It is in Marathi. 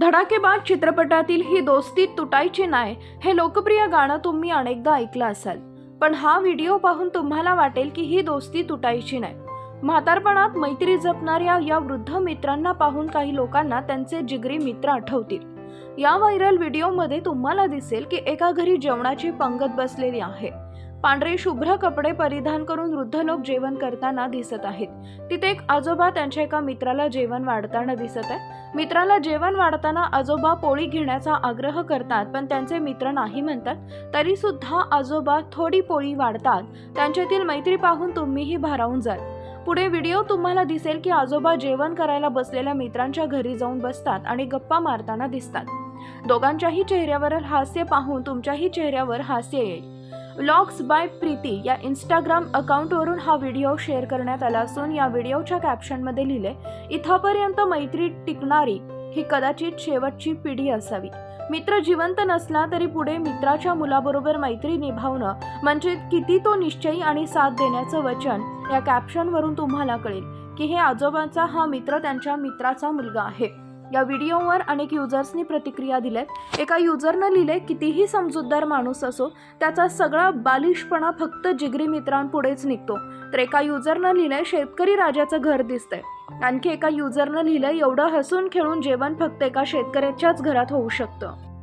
धडाकेबाद चित्रपटातील ही दोस्ती तुटायची नाही हे लोकप्रिय गाणं तुम्ही अनेकदा ऐकलं असाल. पण हा व्हिडिओ पाहून तुम्हाला वाटेल की ही दोस्ती तुटायची नाही. म्हातारपणात मैत्री जपणाऱ्या या वृद्ध मित्रांना पाहून काही लोकांना त्यांचे जिगरी मित्र आठवतील. या व्हायरल व्हिडिओमध्ये तुम्हाला दिसेल की एका घरी जेवणाची पंगत बसलेली आहे. पांढरे शुभ्र कपडे परिधान करून वृद्ध लोक जेवण करताना दिसत आहेत. तिथे एक आजोबा त्यांच्या एका मित्राला जेवण वाढताना दिसत आहे मित्राला जेवण वाढताना आजोबा पोळी घेण्याचा आग्रह करतात पण त्यांचे मित्र नाही म्हणतात. तरी सुद्धा आजोबा थोडी पोळी वाढतात. त्यांच्यातील मैत्री पाहून तुम्हीही भारावून जाल. पुढे व्हिडिओ तुम्हाला दिसेल की आजोबा जेवण करायला बसलेल्या मित्रांच्या घरी जाऊन बसतात आणि गप्पा मारताना दिसतात. दोघांच्याही चेहऱ्यावरील हास्य पाहून तुमच्याही चेहऱ्यावर हास्य येईल. व्लॉग्स बाय प्रीती या इंस्टाग्राम अकाउंटवरून हा व्हिडिओ शेअर करण्यात आला असून या व्हिडिओच्या कॅप्शनमध्ये लिहिले इथपर्यंत मैत्री टिकणारी ही कदाचित शेवटची पिढी असावी. मित्र जिवंत नसला तरी पुढे मित्राच्या मुलाबरोबर मैत्री निभावणं म्हणजे किती तो निश्चयी आणि साथ देण्याचं वचन या कॅप्शनवरून तुम्हाला कळेल की हे आजोबांचा हा मित्र त्यांच्या मित्राचा मुलगा आहे. या व्हिडिओवर अनेक युजर्सनी प्रतिक्रिया दिल्यात. एका युजरनं लिहिले कितीही समजूतदार माणूस असो त्याचा सगळा बालिशपणा फक्त जिगरी मित्रांपुढेच निघतो. तर एका युजरनं लिहिलंय शेतकरी राजाचं घर दिसतंय. आणखी एका युजरनं लिहिलंय एवढं हसून खेळून जेवण फक्त एका शेतकऱ्याच्याच घरात होऊ शकतं.